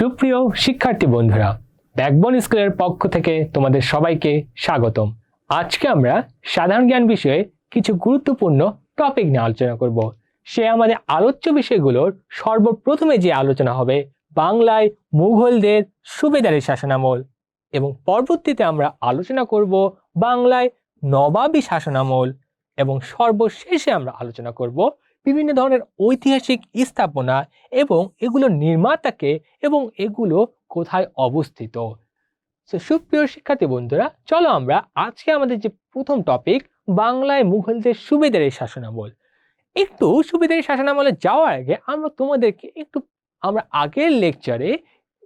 সুপ্রিয় শিক্ষার্থী বন্ধুরা ব্যাকবন স্কুলের পক্ষ থেকে তোমাদের সবাইকে স্বাগতম। আজকে আমরা সাধারণ জ্ঞান বিষয়ে কিছু গুরুত্বপূর্ণ টপিক নিয়ে আলোচনা করব। সে আমাদের আলোচ্য বিষয়গুলোর সর্বপ্রথমে যে আলোচনা হবে বাংলায় মুঘলদের সুবেদারের শাসনামল এবং পরবর্তীতে আমরা আলোচনা করব বাংলায় নবাবী শাসনামল এবং সর্বশেষে আমরা আলোচনা করব বিভিন্ন ধরনের ঐতিহাসিক স্থাপনা এবং এগুলোর নির্মাতাকে এবং এগুলো কোথায় অবস্থিত। তো সুপ্রিয় শিক্ষার্থী বন্ধুরা, চলো আমরা আজকে আমাদের যে প্রথম টপিক বাংলায় মুঘলদের সুবেদারের শাসনামল। একটু সুবেদারের শাসনামলে যাওয়ার আগে আমরা তোমাদেরকে একটু, আমরা আগের লেকচারে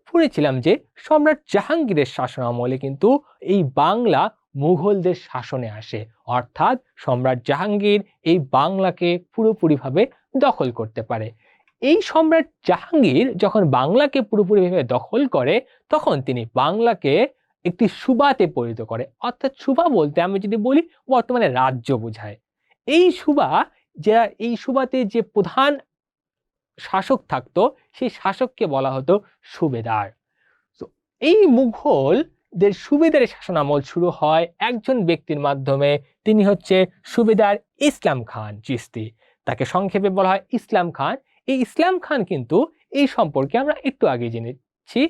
পড়েছিলাম যে সম্রাট জাহাঙ্গীরের শাসনামলে কিন্তু এই বাংলা মুঘলদের শাসনে আসে। অর্থাৎ সম্রাট জাহাঙ্গীর এই বাংলাকে পুরোপুরিভাবে দখল করতে পারে। এই সম্রাট জাহাঙ্গীর যখন বাংলাকে পুরোপুরিভাবে দখল করে, তখন তিনি বাংলাকে একটি সুবাতে পরিণত করে। অর্থাৎ সুবা বলতে আমি যদি বলি, বর্তমানে রাজ্য বোঝায়। এই সুবা, যা এই সুবাতে যে প্রধান শাসক থাকতো, সেই শাসককে বলা হতো সুবেদার। এই মুঘলদের সুবেদারের শাসনামল শুরু হয় একজন ব্যক্তির মাধ্যমে। তিনি হচ্ছে সুবেদার ইসলাম খান চিস্তি। তাকে সংক্ষেপে বলা হয় ইসলাম খান। এই ইসলাম খান কিন্তু এই সম্পর্কে আমরা একটু আগে জেনেছি।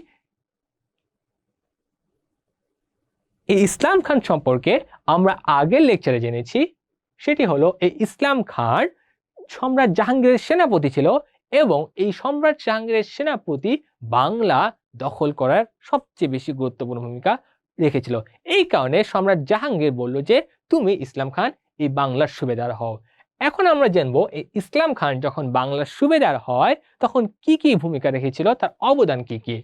এই ইসলাম খান সম্পর্কে আমরা আগের লেকচারে জেনেছি। সেটি হলো এই ইসলাম খান সম্রাট জাহাঙ্গীরের সেনাপতি ছিল এবং এই সম্রাট জাহাঙ্গীরের সেনাপতি বাংলা দখল করার সবচেয়ে বেশি গুরুত্বপূর্ণ ভূমিকা রেখেছিল। এই কারণে সম্রাট জাহাঙ্গীর বলল যে, তুমি ইসলাম খান, এই বাংলার সুবেদার হও। এখন আমরা জানব, এই ইসলাম খান যখন বাংলার সুবেদার হয়, তখন কি কি ভূমিকা রেখেছিল, তার অবদান কি কি?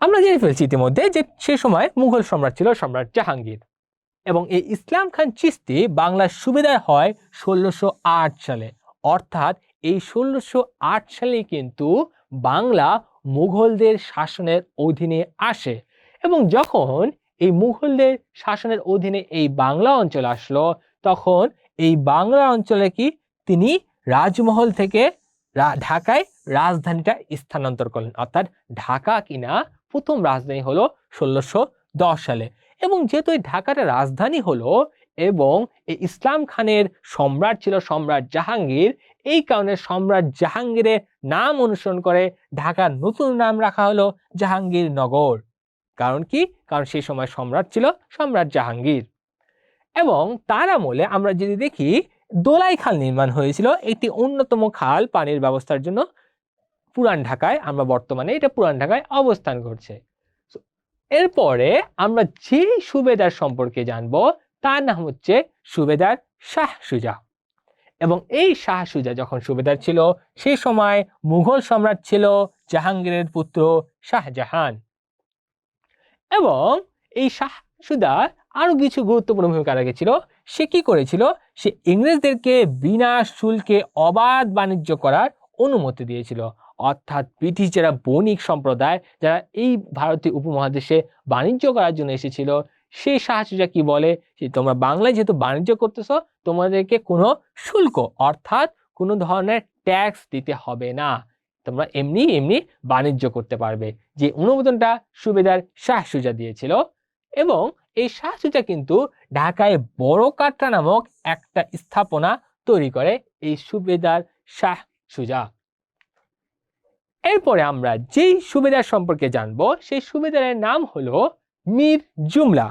আমরা জেনে ফেলছি ইতিমধ্যে যে, সে সময় মুঘল সম্রাট ছিল সম্রাট জাহাঙ্গীর এবং এই ইসলাম খান চিস্তি বাংলার সুবেদার হয় ষোলোশো সালে। অর্থাৎ এই ষোলোশো সালে কিন্তু বাংলা মুঘলদের শাসনের অধীনে আসে এবং যখন এই মুঘলদের শাসনের অধীনে এই বাংলা অঞ্চল আসলো, তখন এই বাংলা অঞ্চলে কি তিনি রাজমহল থেকে ঢাকায় রাজধানীটা স্থানান্তর করলেন। অর্থাৎ ঢাকা কিনা প্রথম রাজধানী হলো ষোলোশো সালে। এবং যেহেতু এই ঢাকাটা রাজধানী হলো এবং এই ইসলাম খানের সম্রাট ছিল সম্রাট জাহাঙ্গীর এই কারণে সম্রাট জাহাঙ্গীরের নাম অনুসরণ করে ঢাকার নতুন নাম রাখা হলো জাহাঙ্গীরনগর। কারণ কি? কারণ সেই সময় সম্রাট ছিল সম্রাট জাহাঙ্গীর। এবং তার আমলে আমরা যদি দেখি, দোলাই খাল নির্মাণ হয়েছিল। একটি অন্যতম খাল পানির ব্যবস্থার জন্য পুরান ঢাকায়। আমরা বর্তমানে এটা পুরান ঢাকায় অবস্থান করছে। এরপরে আমরা যে সুবেদার সম্পর্কে জানব, তার নাম হচ্ছে সুবেদার শাহ সুজা। এবং এই শাহ সুজা যখন সুবেদার ছিল সেই সময় মুঘল সম্রাট ছিল জাহাঙ্গীরের পুত্র শাহজাহান। এবং এই শাহ সুজা আরও কিছু গুরুত্বপূর্ণ ভূমিকা রেখেছিল সে কি করেছিল? সে ইংরেজদেরকে বিনা শুল্কে অবাধ বাণিজ্য করার অনুমতি দিয়েছিল। অর্থাৎ ব্রিটিশ যারা বণিক সম্প্রদায়, যারা এই ভারতীয় উপমহাদেশে বাণিজ্য করার জন্য এসেছিল সেই সাহায্যটা কি বলে? যে তোমরা বাংলায় যেহেতু বাণিজ্য করতেছো, তোমাদেরকে কোনো শুল্ক অর্থাৎ কোনো ধরনের ট্যাক্স দিতে হবে না। তোমরা এমনি এমনি বাণিজ্য করতে পারবে। যে অনুমোদনটা সুবেদার শাহ সুজা দিয়েছিল এবং এই শাহ সুজা কিন্তু ঢাকায় বড় কাটরা নামক একটা স্থাপনা তৈরি করে এই সুবেদার শাহ সুজা এরপরে আমরা যেই সুবেদার সম্পর্কে জানব, সেই সুবেদারের নাম হলো মীর জুমলা।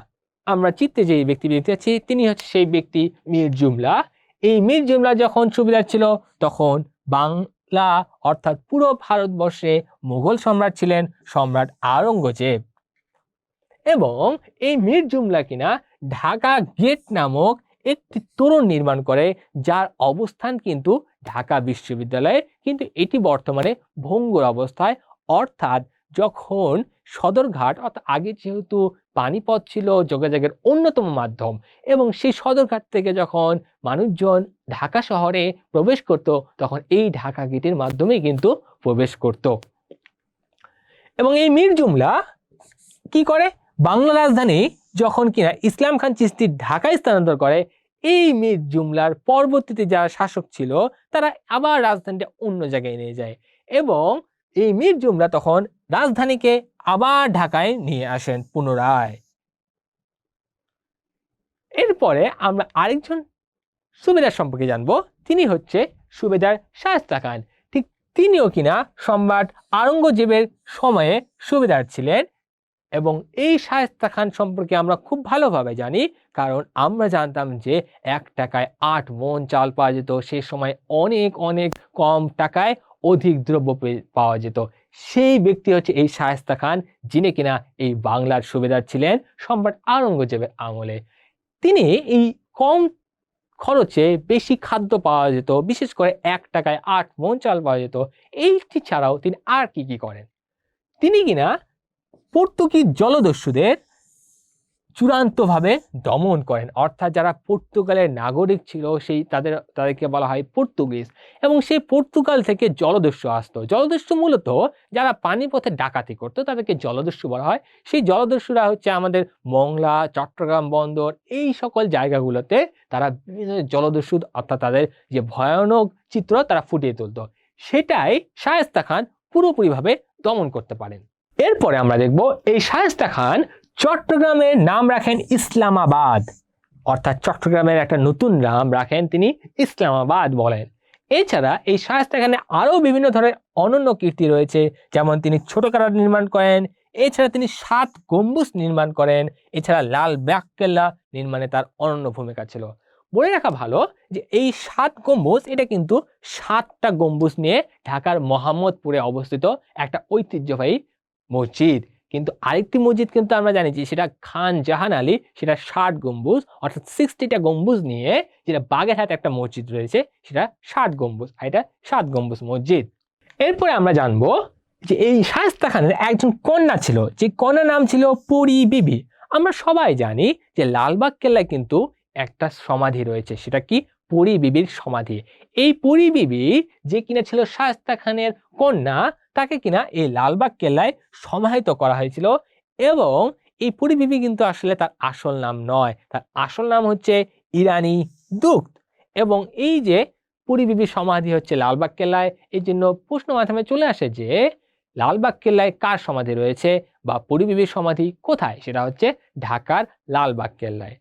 আমরা চিত্তে যে ব্যক্তি দেখতে পাচ্ছি, তিনি হচ্ছে সেই ব্যক্তি মীর জুমলা। এই মীর জুমলা যখন সুবেদার ছিল তখন বাংলা অর্থাৎ পুরো ভারতবর্ষে মুঘল সম্রাট ছিলেন, সম্রাট আওরঙ্গজেব। এবং এই মীর জুমলা কিনা ঢাকা গেট নামক একটি তোরণ নির্মাণ করে, যার অবস্থান কিন্তু ঢাকা বিশ্ববিদ্যালয়ে। কিন্তু এটি বর্তমানে ভঙ্গুর অবস্থায়, অর্থাৎ যখন সদরঘাট, অর্থাৎ আগে যেহেতু পানিপথ ছিল যোগাযোগের অন্যতম মাধ্যম এবং সেই সদরঘাট থেকে যখন মানুষজন ঢাকা শহরে প্রবেশ করত, তখন এই ঢাকা গেটের মাধ্যমেই কিন্তু প্রবেশ করত। এবং এই মীর জুমলা কি করে? বাংলা রাজধানী যখন কিনা ইসলাম খান চিস্তি ঢাকায় স্থানান্তর করে, এই মীর জুমলার পরবর্তীতে যারা শাসক ছিল, তারা আবার রাজধানীটা অন্য জায়গায় নিয়ে যায় এবং এই মীর জুমরা তখন রাজধানীকে আবার ঢাকায় নিয়ে আসেন পুনরায়। এরপরে আমরা আরেকজন সুবেদার সম্পর্কে জানব। তিনি হচ্ছে সুবেদার শায়স্তা খান। ঠিক তিনিও কিনা সম্রাট আরঙ্গজেবের সময়ে সুবেদার ছিলেন এবং এই শায়স্তা খান সম্পর্কে আমরা খুব ভালোভাবে জানি, কারণ আমরা জানতাম যে এক টাকায় আট মন চাল পাওয়া যেত। সে সময় অনেক অনেক কম টাকায় অধিক দ্রব্য পাওয়া যেত। সেই ব্যক্তি হচ্ছে এই শায়েস্তা খান, যিনি কিনা এই বাংলার সুবেদার ছিলেন সম্রাট আওরঙ্গজেবের আমলে। তিনি এই কম খরচে বেশি খাদ্য পাওয়া যেত, বিশেষ করে এক টাকায় আট মন চাল পাওয়া যেত। এইটি ছাড়াও তিনি আর কি কি করেন? তিনি কিনা পর্তুগিজ জলদস্যুদের চূড়ান্তভাবে দমন করেন। অর্থাৎ যারা পর্তুগালের নাগরিক ছিল, সেই তাদের, তাদেরকে বলা হয় পর্তুগিজ। এবং সেই পর্তুগাল থেকে জলদস্যু আসতো। জলদস্যু মূলত যারা পানিপথে ডাকাতি করতো, তাদেরকে জলদস্যু বলা হয়। সেই জলদস্যুরা হচ্ছে আমাদের মংলা, চট্টগ্রাম বন্দর, এই সকল জায়গাগুলোতে তারা বিভিন্ন জলদস্যু, অর্থাৎ তাদের যে ভয়ানক চিত্র, তারা ফুটিয়ে তুলতো। সেটাই শায়েস্তা খান পুরোপুরিভাবে দমন করতে পারেন। এরপরে আমরা দেখব, এই শায়েস্তা খান চট্টগ্রামের নাম রাখেন ইসলামাবাদ। অর্থাৎ চট্টগ্রামের একটা নতুন নাম রাখেন তিনি ইসলামাবাদ বলেন। এছাড়া এই শায়েস্তা খানে আরও বিভিন্ন ধরনের অনন্য কীর্তি রয়েছে, যেমন তিনি ছোট কারা নির্মাণ করেন, এছাড়া তিনি সাত গম্বুজ নির্মাণ করেন, এছাড়া লাল ব্যাককেল্লা নির্মাণে তার অনন্য ভূমিকা ছিল। বলে রাখা ভালো যে এই সাত গম্বুজ, এটা কিন্তু সাতটা গম্বুজ নিয়ে ঢাকার মোহাম্মদপুরে অবস্থিত একটা ঐতিহ্যবাহী মসজিদ। কিন্তু আরেকটি মসজিদ কিন্তু আমরা জানি যে সেটা খান জাহান আলী, সেটা ষাট গম্বুজ, অর্থাৎ সিক্সটিটা গম্বুজ নিয়ে যেটা বাগেরহাটে একটা মসজিদ রয়েছে, সেটা ষাট গম্বুজ, আর এটা সাত গম্বুজ মসজিদ। এরপরে আমরা জানব যে এই শায়েস্তা খানের একজন কন্যা ছিল, যে কন্যার নাম ছিল পরি বিবি। আমরা সবাই জানি যে লালবাগ কেল্লায় কিন্তু একটা সমাধি রয়েছে, সেটা কি? পরি বিবির সমাধি। এই পরি বিবি যে কিনা ছিল শায়েস্তা খানের কন্যা, তাকে কিনা এই লালবাগ কেল্লায় সমাহিত করা হয়েছিল এবং এই পরি বিবি কিন্তু আসলে তার আসল নাম নয়। তার আসল নাম হচ্ছে ইরানি দুগ্ধ এবং এই যে পুরী সমাধি হচ্ছে লালবাগ কেল্লায়, এই জন্য প্রশ্ন মাথায় চলে আসে যে লালবাগ কেল্লায় কার সমাধি রয়েছে বা পুরী বিবির সমাধি কোথায়? সেটা হচ্ছে ঢাকার লালবাগ কেল্লায়।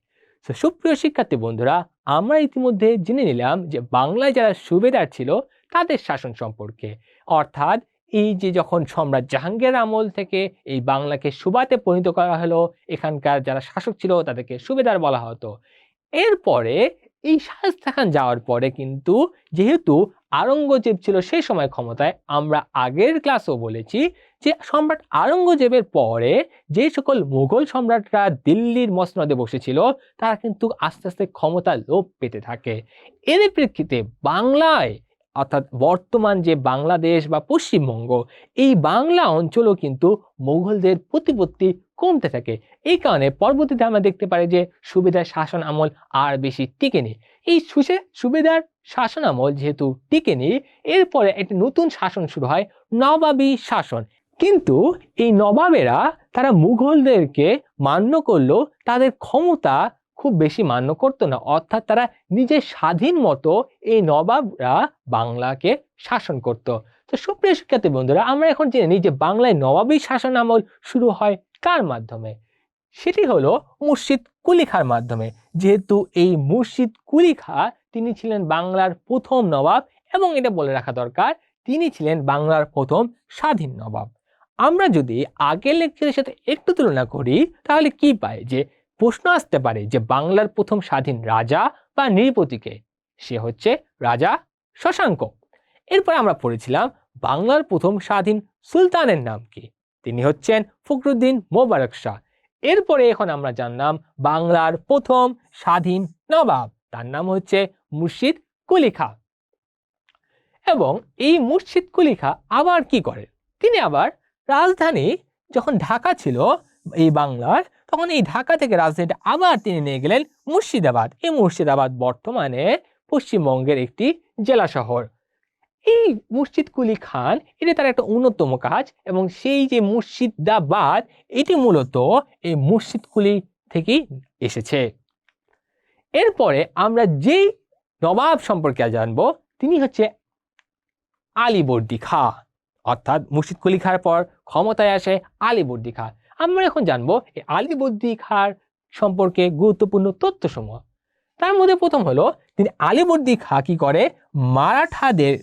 তো সুপ্রিয় শিক্ষার্থী বন্ধুরা, আমরা ইতিমধ্যে জেনে নিলাম যে বাংলায় যারা সুবেদার ছিল, তাদের শাসন সম্পর্কে। অর্থাৎ এই যে যখন সম্রাট জাহাঙ্গীর আমল থেকে এই বাংলাকে সুবাতে পরিণত করা হলো, এখানকার যারা শাসক ছিল, তাদেরকে সুবেদার বলা হতো। এরপরে এই শাহজাহান যাওয়ার পরে কিন্তু যেহেতু আরঙ্গজেব ছিল সেই সময় ক্ষমতায়। আমরা আগের ক্লাসও বলেছি যে সম্রাট আরঙ্গজেবের পরে যে সকল মুঘল সম্রাটরা দিল্লির মসনদে বসেছিল, তারা কিন্তু আস্তে আস্তে ক্ষমতা লোপ পেতে থাকে। এর প্রেক্ষিতে বাংলায় অর্থাৎ বর্তমান যে বাংলাদেশ বা পশ্চিমবঙ্গ, এই বাংলা অঞ্চলও কিন্তু মুঘলদের প্রতিপত্তি কমতে থাকে। এই কারণে পরবর্তীতে আমরা দেখতে পারি যে সুবিধার শাসন আমল আর বেশি টিকেনি। এই সুসে সুবিধার শাসন আমল যেহেতু টিকেনি, এরপরে একটি নতুন শাসন শুরু হয়, নবাবী শাসন। কিন্তু এই নবাবেরা তারা মুঘলদেরকে মান্য করলেও তাদের ক্ষমতা খুব বেশি মান্য করতো না। অর্থাৎ তারা নিজের স্বাধীন মতো এই নবাবরা বাংলাকে শাসন করত। তো সুপ্রিয় শিক্ষার্থী বন্ধুরা, আমরা এখন জেনে নিই যে বাংলায় নবাবী শাসন আমল শুরু হয় কার মাধ্যমে? সেটি হলো মুর্শিদ কুলি খার মাধ্যমে। যেহেতু এই মুর্শিদ কুলি খা তিনি ছিলেন বাংলার প্রথম নবাব এবং এটা বলে রাখা দরকার, তিনি ছিলেন বাংলার প্রথম স্বাধীন নবাব। আমরা যদি আগের লেকচারের সাথে একটু তুলনা করি, তাহলে কি পাই? যে প্রশ্ন আসতে পারে যে বাংলার প্রথম স্বাধীন রাজা বা নৃপতিকে, সে হচ্ছে রাজা শশাঙ্ক। এরপর আমরা পড়েছিলাম বাংলার প্রথম স্বাধীন সুলতানের নাম কি? তিনি হচ্ছেন ফখরুদ্দিন মোবারক শাহ। এরপরে এখন আমরা জানলাম বাংলার প্রথম স্বাধীন নবাব, তার নাম হচ্ছে মুর্শিদ কুলিখা। এবং এই মুর্শিদ কুলিখা আবার কি করে? তিনি আবার রাজধানী যখন ঢাকা ছিল, এই বাংলার তখন এই ঢাকা থেকে রাজধানীটা আবার তিনি নিয়ে গেলেন মুর্শিদাবাদ। এই মুর্শিদাবাদ বর্তমানে পশ্চিমবঙ্গের একটি জেলা শহর। এই মুর্শিদ কুলি খান, এটা তার একটা অন্যতম কাজ এবং সেই যে মুর্শিদাবাদ, এটি মূলত এই মুর্শিদ কুলি থেকেই এসেছে। এরপরে আমরা যেই নবাব সম্পর্কে জানব, তিনি হচ্ছে আলীবর্দী খা। অর্থাৎ মুর্শিদ কুলি খার পর ক্ষমতায় আসে আলীবর্দী খাঁ। আমরা এখন জানব এই আলীবর্দী খাঁর সম্পর্কে গুরুত্বপূর্ণ তথ্যসমূহ। তার মধ্যে প্রথম হলো, তিনি আলীবর্দী খাঁ কি করে? মারাঠাদের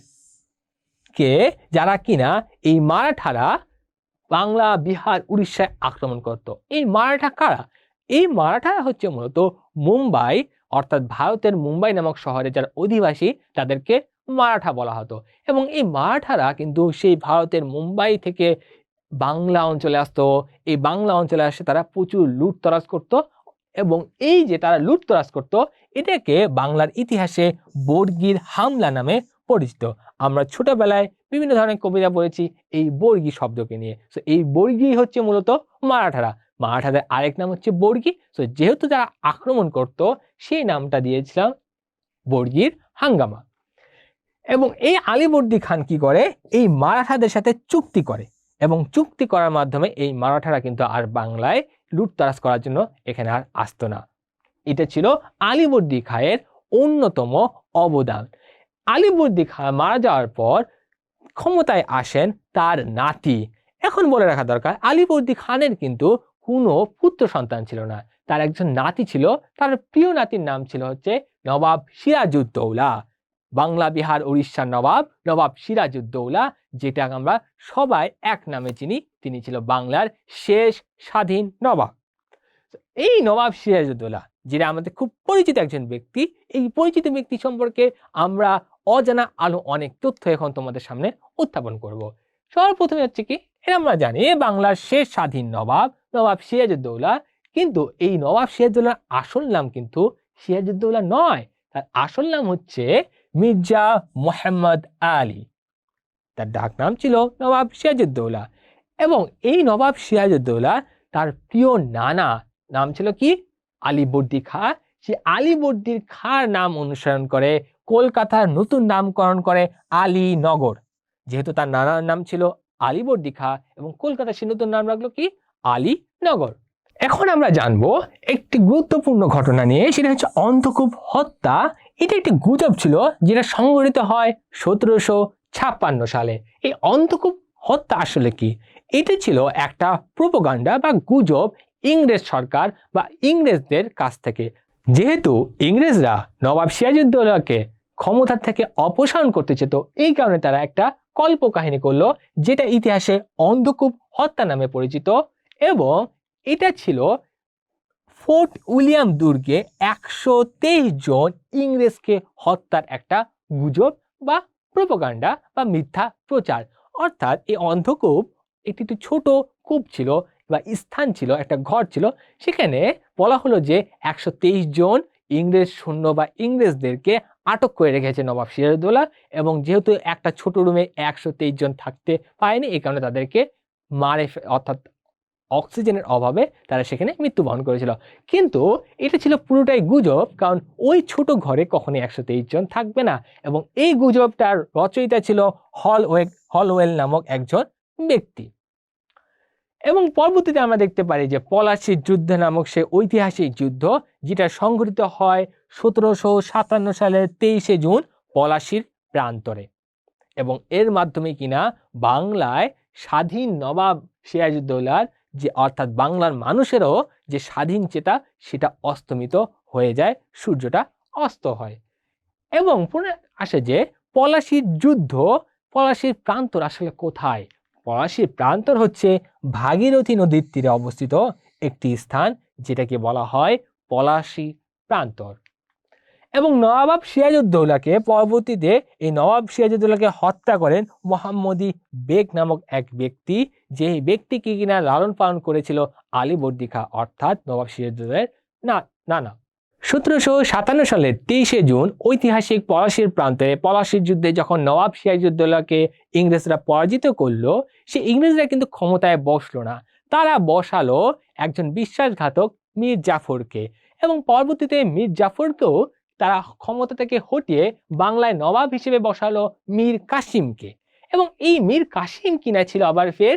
কে? যারা কিনা এই মারাঠারা বাংলা, বিহার, উড়িষ্যায় আক্রমণ করত। এই মারাঠা কারা? এই মারাঠারা হচ্ছে মূলত মুম্বাই, অর্থাৎ ভারতের মুম্বাই নামক শহরে যারা অধিবাসী তাদেরকে মারাঠা বলা হতো। এবং এই মারাঠারা কিন্তু সেই ভারতের মুম্বাই থেকে বাংলা অঞ্চলে আসতো, এই বাংলা অঞ্চলে আসে তারা প্রচুর লুটতরাজ করত এবং এই যে তারা লুটতরাজ করত, এটাকে বাংলার ইতিহাসে বর্গীর হামলা নামে পরিচিত। আমরা ছোটবেলায় বিভিন্ন ধরনের কবিতা পড়েছি এই বর্গী শব্দকে নিয়ে। সো এই বর্গী হচ্ছে মূলত মারাঠারা। মারাঠাদের আরেক নাম হচ্ছে বর্গী। তো যেহেতু তারা আক্রমণ করত, সেই নামটা দিয়েছিলাম বর্গীর হাঙ্গামা। এবং এই আলীবর্দী খান কি করে? এই মারাঠাদের সাথে চুক্তি করে। এবং চুক্তি করার মাধ্যমে এই মারাঠারা কিন্তু আর বাংলায় লুটতারাজ করার জন্য এখানে আর আসতো না। এটা ছিল আলীবর্দী খায়ের অন্যতম অবদান। আলীবর্দী খা মারা যাওয়ার পর ক্ষমতায় আসেন তার নাতি। এখন বলে রাখা দরকার, আলীবর্দী খানের কিন্তু কোনো পুত্র সন্তান ছিল না। তার একজন নাতি ছিল, তার প্রিয় নাতির নাম ছিল হচ্ছে নবাব সিরাজউদ্দৌলা। বাংলা, বিহার উড়িষ্যার নবাব নবাব সিরাজউদ্দৌলা যেটা আমরা সবাই এক নামে চিনি, তিনি ছিল বাংলার শেষ স্বাধীন নবাব। এই নবাব সিরাজউদ্দৌলা যেটা আমাদের খুব পরিচিত একজন ব্যক্তি, এই পরিচিত ব্যক্তি সম্পর্কে আমরা অজানা আলো অনেক তথ্য এখন তোমাদের সামনে উত্থাপন করব। সর্বপ্রথমে হচ্ছে কি, এটা আমরা জানি বাংলার শেষ স্বাধীন নবাব নবাব সিরাজউদ্দৌলা, কিন্তু এই নবাব সিরাজউদ্দৌলার আসল নাম কিন্তু সিরাজউদ্দৌলা নয়। তার আসল নাম হচ্ছে মির্জা মোহাম্মদ আলী। তার ডাক নাম ছিল নবাব সিরাজউদ্দৌলা এবং এই নবাব সিরাজউদ্দৌলা তার প্রিয় নানা নাম ছিল কি? আলীবর্দী খা। সে আলীবর্দীর খার নাম অনুসরণ করে, কলকাতার নতুন নামকরণ করে আলীনগর। যেহেতু তার নানার নাম ছিল আলীবর্দী খা এবং কলকাতা সে নতুন নাম রাখল কি? আলীনগর। এখন আমরা জানব একটি গুরুত্বপূর্ণ ঘটনা নিয়ে, সেটা হচ্ছে অন্ধকূপ হত্যা এটা একটি গুজব ছিল যেটা সংঘটিত হয় সতেরোশো ছাপ্পান্ন সালে। এই অন্ধকূপ হত্যা আসলে কি? এটি ছিল একটা প্রোপোগান্ডা বা গুজব ইংরেজ সরকার বা ইংরেজদের কাছ থেকে। যেহেতু ইংরেজরা নবাব সিরাজউদ্দৌলাকে ক্ষমতা থেকে অপসারণ করতে চেত, এই কারণে তারা একটা কল্পকাহিনী করল যেটা ইতিহাসে অন্ধকূপ হত্যা নামে পরিচিত এবং এটা ছিল ফোর্ট উইলিয়াম দুর্গে একশো তেইশ জন ইংরেজকে হত্যার একটা গুজব বা প্রোপাগান্ডা বা মিথ্যা প্রচার। অর্থাৎ এই অন্ধকূপ একটি একটি ছোট কূপ ছিল বা স্থান ছিল, একটা ঘর ছিল। সেখানে বলা হলো যে একশো তেইশ জন ইংরেজ সৈন্য বা ইংরেজদেরকে আটক করে রেখেছে নবাব সিরাজউদ্দৌলা এবং যেহেতু একটা ছোট রুমে একশো তেইশ জন থাকতে পারেনি, এই কারণে তাদেরকে মারে অর্থাৎ অক্সিজেনের অভাবে তারা সেখানে মৃত্যুবরণ করেছিল। কিন্তু এটা ছিল পুরোটাই গুজব, কারণ ওই ছোট ঘরে কখনোই একশো জন থাকবে না। এবং এই গুজবটার রচয়িতা ছিল হলওয়ে হলওয়েল নামক একজন ব্যক্তি। এবং পরবর্তীতে আমরা দেখতে পারি যে পলাশির যুদ্ধ নামক সে ঐতিহাসিক যুদ্ধ, যেটা সংঘটিত হয় সতেরোশো সাতান্ন সালের তেইশে জুন পলাশির প্রান্তরে। এবং এর মাধ্যমে কিনা বাংলায় স্বাধীন নবাব সিরাজউদ্দৌলার যে অর্থাৎ বাংলার মানুষেরও যে স্বাধীন চেতা, সেটা অস্তমিত হয়ে যায়, সূর্যটা অস্ত হয়। এবং পুনঃ আসে যে পলাশির যুদ্ধ, পলাশির প্রান্তর আসলে কোথায়? পলাশির প্রান্তর হচ্ছে ভাগীরথী নদীর তীরে অবস্থিত একটি স্থান, যেটাকে বলা হয় পলাশী প্রান্তর। এবং নবাব সিরাজউদ্দৌলাকে পরবর্তীতে এই নবাব সিরাজউদ্দৌলাকে হত্যা করেন মোহাম্মদী বেগ নামক এক ব্যক্তি। যে এই ব্যক্তিকে কিনা লালন পালন করেছিল আলীবর্দী খা অর্থাৎ নবাব সিরাজউদ্দৌলার না না না সতেরোশো সাতান্ন সালের তেইশে জুন ঐতিহাসিক পলাশির প্রান্তরে পলাশির যুদ্ধে যখন নবাব সিরাজউদ্দৌলাকে ইংরেজরা পরাজিত করল, সে ইংরেজরা কিন্তু ক্ষমতায় বসল না। তারা বসালো একজন বিশ্বাসঘাতক মীর জাফরকে এবং পরবর্তীতে মীর জাফরকেও তারা ক্ষমতা থেকে হটিয়ে বাংলায় নবাব হিসেবে বসালো মীর কাসিমকে। এবং এই মীর কাসিম কিনা ছিল আবার ফের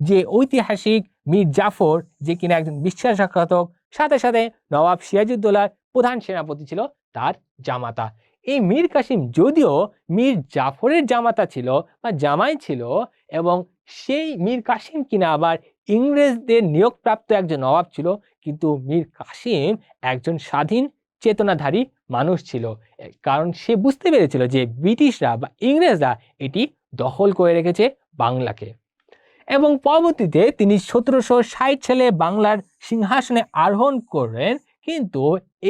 যে ঐতিহাসিক মীর জাফর, যে কিনা একজন বিশ্বাসঘাতক, সাথে সাথে নবাব সিরাজউদ্দৌলার প্রধান সেনাপতি ছিল তার জামাতা। এই মীর কাসিম যদিও মীর জাফরের জামাতা ছিল বা জামাই ছিল এবং সেই মীর কাসিম কিনা আবার ইংরেজদের নিয়োগপ্রাপ্ত একজন নবাব ছিল, কিন্তু মীর কাসিম একজন স্বাধীন চেতনাধারী মানুষ ছিল। কারণ সে বুঝতে পেরেছিল যে ব্রিটিশরা বা ইংরেজরা এটি দখল করে রেখেছে বাংলাকে। এবং পরবর্তীতে তিনি সতেরোশো ষাট সালে বাংলার সিংহাসনে আরোহণ করেন, কিন্তু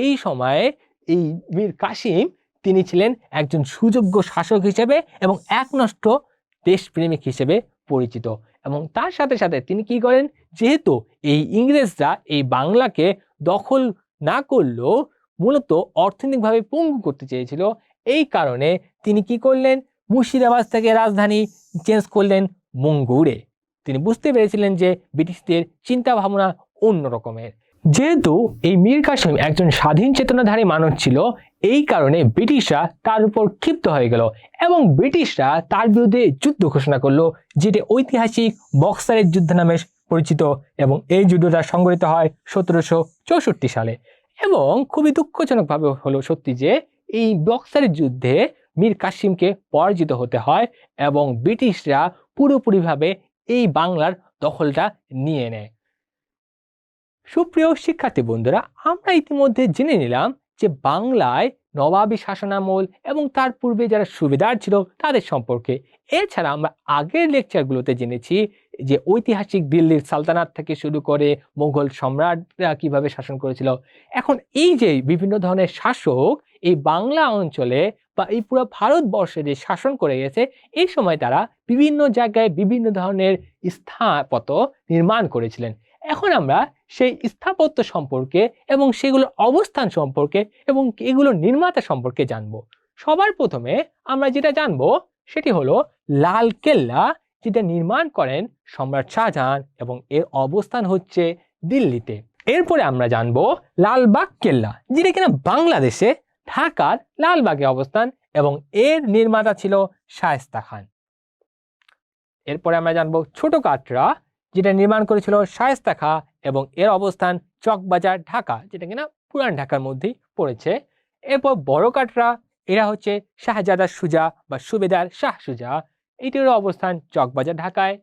এই সময়ে এই মীর কাসিম তিনি ছিলেন একজন সুযোগ্য শাসক হিসেবে এবং একনষ্ট দেশপ্রেমিক হিসেবে পরিচিত। এবং তার সাথে সাথে তিনি কি করেন? যেহেতু এই ইংরেজরা এই বাংলাকে দখল না করলেও মূলত অর্থনৈতিকভাবে পঙ্গু করতে চেয়েছিল। এই কারণে তিনি কি করলেন? মুর্শিদাবাদ থেকে রাজধানী চেঞ্জ করলেন মঙ্গুরে। তিনি বুঝতে পেরেছিলেন যে ব্রিটিশদের চিন্তা ভাবনা অন্য রকমের। যেহেতু এই মীর কাসিম একজন স্বাধীন চেতনাধারী মানুষ ছিল, এই কারণে ব্রিটিশরা তার উপর ক্ষিপ্ত হয়ে গেল এবং ব্রিটিশরা তার বিরুদ্ধে যুদ্ধ ঘোষণা করল, যেটি ঐতিহাসিক বক্সারের যুদ্ধ নামে পরিচিত এবং এই যুদ্ধটা সংগঠিত হয় সতেরোশো চৌষট্টি সালে। এবং খুবই দুঃখজনকভাবে হলো সত্যি যে, এই বক্সারের যুদ্ধে মীর কাসিমকে পরাজিত হতে হয় এবং ব্রিটিশরা পুরোপুরিভাবে এই বাংলার দখলটা নিয়ে নেয়। সুপ্রিয় শিক্ষার্থী বন্ধুরা, আমরা ইতিমধ্যে জেনে নিলাম যে বাংলায় নবাবী শাসনামল এবং তার পূর্বে যারা সুবিধার ছিল তাদের সম্পর্কে। এছাড়া আমরা আগের লেকচারগুলোতে জেনেছি যে ঐতিহাসিক দিল্লির সালতানাত থেকে শুরু করে মোগল সম্রাটরা কীভাবে শাসন করেছিল। এখন এই যে বিভিন্ন ধরনের শাসক এই বাংলা অঞ্চলে বা এই পুরো ভারতবর্ষে যে শাসন করে গেছে, এই সময় তারা বিভিন্ন জায়গায় বিভিন্ন ধরনের স্থাপত্য নির্মাণ করেছিলেন। এখন আমরা সেই স্থাপত্য সম্পর্কে এবং সেগুলোর অবস্থান সম্পর্কে এবং এগুলোর নির্মাতা সম্পর্কে জানব। সবার প্রথমে আমরা যেটা জানব সেটি হলো লাল কেল্লা যেটা নির্মাণ করেন সম্রাট শাহজাহান এবং এর অবস্থান হচ্ছে দিল্লিতে। এরপরে আমরা জানব লালবাগ কেল্লা, যেটা কিনা বাংলাদেশে ঢাকার লালবাগে অবস্থান এবং এর নির্মাতা ছিল শায়েস্তা খান। এরপরে আমরা জানব ছোট কাটরা যেটা নির্মাণ করেছিল শায়েস্তা খা এবং এর অবস্থান চকবাজার, ঢাকা, যেটা কিনা পুরান ঢাকার মধ্যেই পড়েছে। এরপর বড় কাটরা এরা হচ্ছে শাহজাদা সুজা বা সুবেদার শাহ সুজা। এটিরও অবস্থান চকবাজার, ঢাকায়।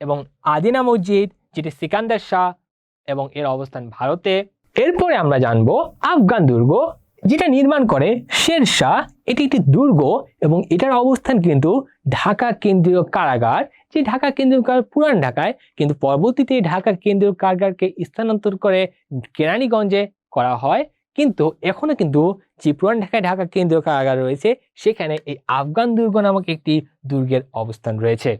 এবং আদিনা মসজিদ, যেটি সিকান্দার শাহ এবং এর অবস্থান ভারতে। এরপরে আমরা জানব আফগান দুর্গ যেটা নির্মাণ করে শের শাহ এটি একটি দুর্গ এবং এটার অবস্থান কিন্তু ঢাকা কেন্দ্রীয় কারাগার। যে ঢাকা কেন্দ্রীয় কারাগার, পুরান ঢাকায় কিন্তু পরবর্তীতে ঢাকা কেন্দ্রীয় কারাগারকে স্থানান্তর করে কেরানীগঞ্জে করা হয়। কিন্তু এখনও কিন্তু যে পুরান ঢাকায় ঢাকা কেন্দ্রীয় কারাগার রয়েছে, সেখানে এই আফগান দুর্গ নামক একটি দুর্গের অবস্থান রয়েছে।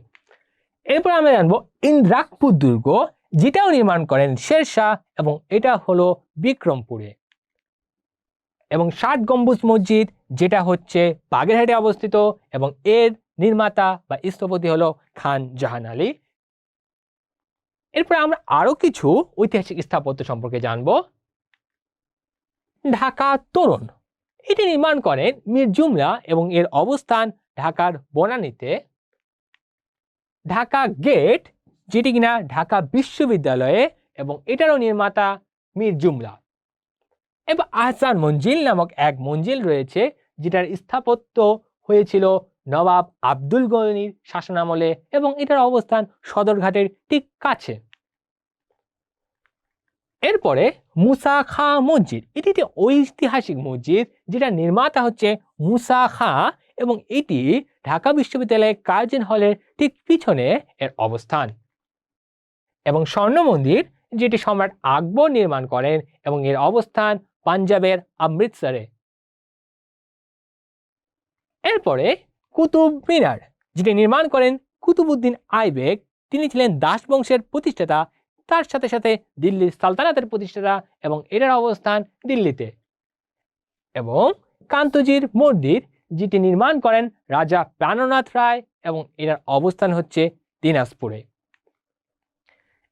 এরপর আমরা জানব ইন্দ্রাকপুর দুর্গ, যেটাও নির্মাণ করেন শের শাহ এবং এটা হলো বিক্রমপুরে। এবং ষাট গম্বুজ মসজিদ, যেটা হচ্ছে বাগেরহাটে অবস্থিত এবং এর নির্মাতা বা স্থপতি হলো খান জাহান আলী। এরপরে আমরা আরও কিছু ঐতিহাসিক স্থাপত্য সম্পর্কে জানব। ঢাকা তোরণ, এটি নির্মাণ করেন মীর জুমলা এবং এর অবস্থান ঢাকার বনানীতে। ঢাকা গেট, যেটি কিনা ঢাকা বিশ্ববিদ্যালয়ে এবং এটারও নির্মাতা মীর জুমলা। এবং আহসান মঞ্জিল নামক এক মঞ্জিল রয়েছে, যেটার স্থাপত্য হয়েছিল নবাব আব্দুল গনির শাসনামলে এবং এটার অবস্থান সদরঘাটের ঠিক কাছে। এরপরে মুসা খা মসজিদ এটি একটি ঐতিহাসিক মসজিদ, যেটা নির্মাতা হচ্ছে মুসা খা এবং এটি ঢাকা বিশ্ববিদ্যালয়ের কার্জন হলের ঠিক পিছনে এর অবস্থান। এবং স্বর্ণ মন্দির, যেটি সম্রাট আকবর নির্মাণ করেন এবং এর অবস্থান পাঞ্জাবের অমৃতসরে। এরপরে কুতুব মিনার, যেটি নির্মাণ করেন কুতুবুদ্দিন আইবেক তিনি ছিলেন দাস বংশের প্রতিষ্ঠাতা। তার সাথে সাথে দিল্লির সালতানাতের প্রতিষ্ঠাতা এবং এটার অবস্থান দিল্লিতে। এবং কান্তজির মন্দির, যেটি নির্মাণ করেন রাজা প্রাণনাথ রায় এবং এটার অবস্থান হচ্ছে দিনাজপুরে।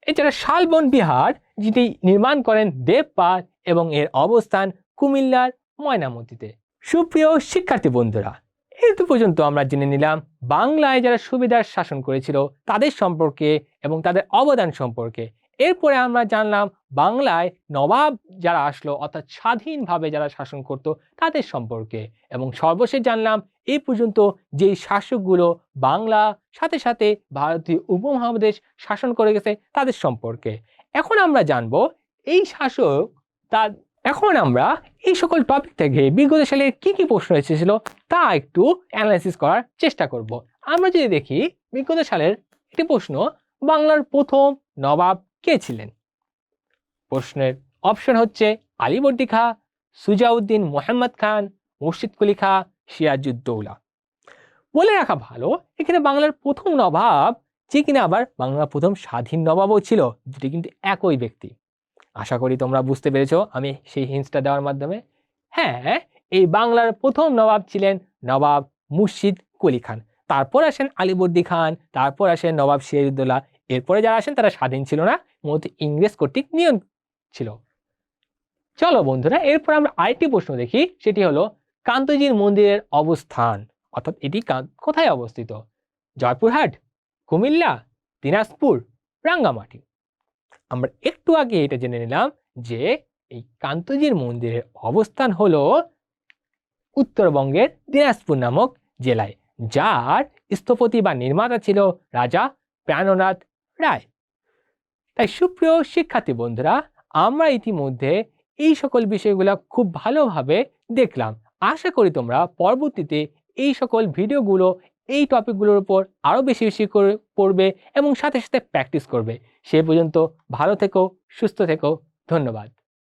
এছাড়া শালবন বিহার, যেটি নির্মাণ করেন দেবপাল এবং এর অবস্থান কুমিল্লার ময়নামতিতে। সুপ্রিয় শিক্ষার্থী বন্ধুরা, এই তো পর্যন্ত আমরা জেনে নিলাম বাংলায় যারা সুবিধার শাসন করেছিল তাদের সম্পর্কে এবং তাদের অবদান সম্পর্কে। এরপরে আমরা জানলাম বাংলায় নবাব যারা আসলো, অর্থাৎ স্বাধীনভাবে যারা শাসন করত তাদের সম্পর্কে। এবং সর্বশেষ জানলাম এই পর্যন্ত যেই শাসকগুলো বাংলা, সাথে সাথে ভারতীয় উপমহাদেশ শাসন করে গেছে তাদের সম্পর্কে। এখন আমরা জানব এই শাসক তার এখন আমরা এই সকল টপিক থেকে বিগত সালের কি কি প্রশ্ন এসেছিল তা একটু অ্যানালাইসিস করার চেষ্টা করব। আমরা যদি দেখি, বিগত সালের একটি প্রশ্ন, বাংলার প্রথম নবাব কে ছিলেন? প্রশ্নের অপশন হচ্ছে আলিবর্দী খা সুজাউদ্দিন মোহাম্মদ খান, মুর্শিদ কুলি খা সিরাজউদ্দৌলা। বলে রাখা ভালো, এখানে বাংলার প্রথম নবাব, যে কিনা আবার বাংলার প্রথম স্বাধীন নবাবও ছিল, যেটি কিন্তু একই ব্যক্তি। আশা করি তোমরা বুঝতে পেরেছ। আমি সেই হিন্সটা দেওয়ার মাধ্যমে হ্যাঁ এই বাংলার প্রথম নবাব ছিলেন নবাব মুর্শিদ কলি খান। তারপর আসেন আলিবর্দী খান, তারপর আসেন নবাব সিরাজউদ্দৌলা। এরপরে যারা আসেন, তারা স্বাধীন ছিল না, মূলত ইংরেজ কর্তৃক নিয়ম ছিল। চলো বন্ধুরা, এরপর আমরা আরেকটি প্রশ্ন দেখি, সেটি হলো, কান্তজির মন্দিরের অবস্থান, অর্থাৎ এটি কোথায় অবস্থিত? জয়পুরহাট, কুমিল্লা, দিনাজপুর, রাঙ্গামাটি। আমরা একটু আগে এটা জেনে নিলাম যে এই কান্তজির মন্দিরের অবস্থান হল উত্তরবঙ্গের দিনাজপুর নামক জেলায়, যার স্থপতি বা নির্মাতা ছিল রাজা প্রাণনাথ রায়। তাই সুপ্রিয় শিক্ষার্থী বন্ধুরা, আমরা ইতিমধ্যে এই সকল বিষয়গুলো খুব ভালোভাবে দেখলাম। আশা করি তোমরা পরবর্তীতে এই সকল ভিডিওগুলো এই টপিকগুলোর উপর আরও বেশি বেশি করে পড়বে এবং সাথে সাথে প্র্যাকটিস করবে। সে পর্যন্ত ভালো থেকো, সুস্থ থেকো। ধন্যবাদ।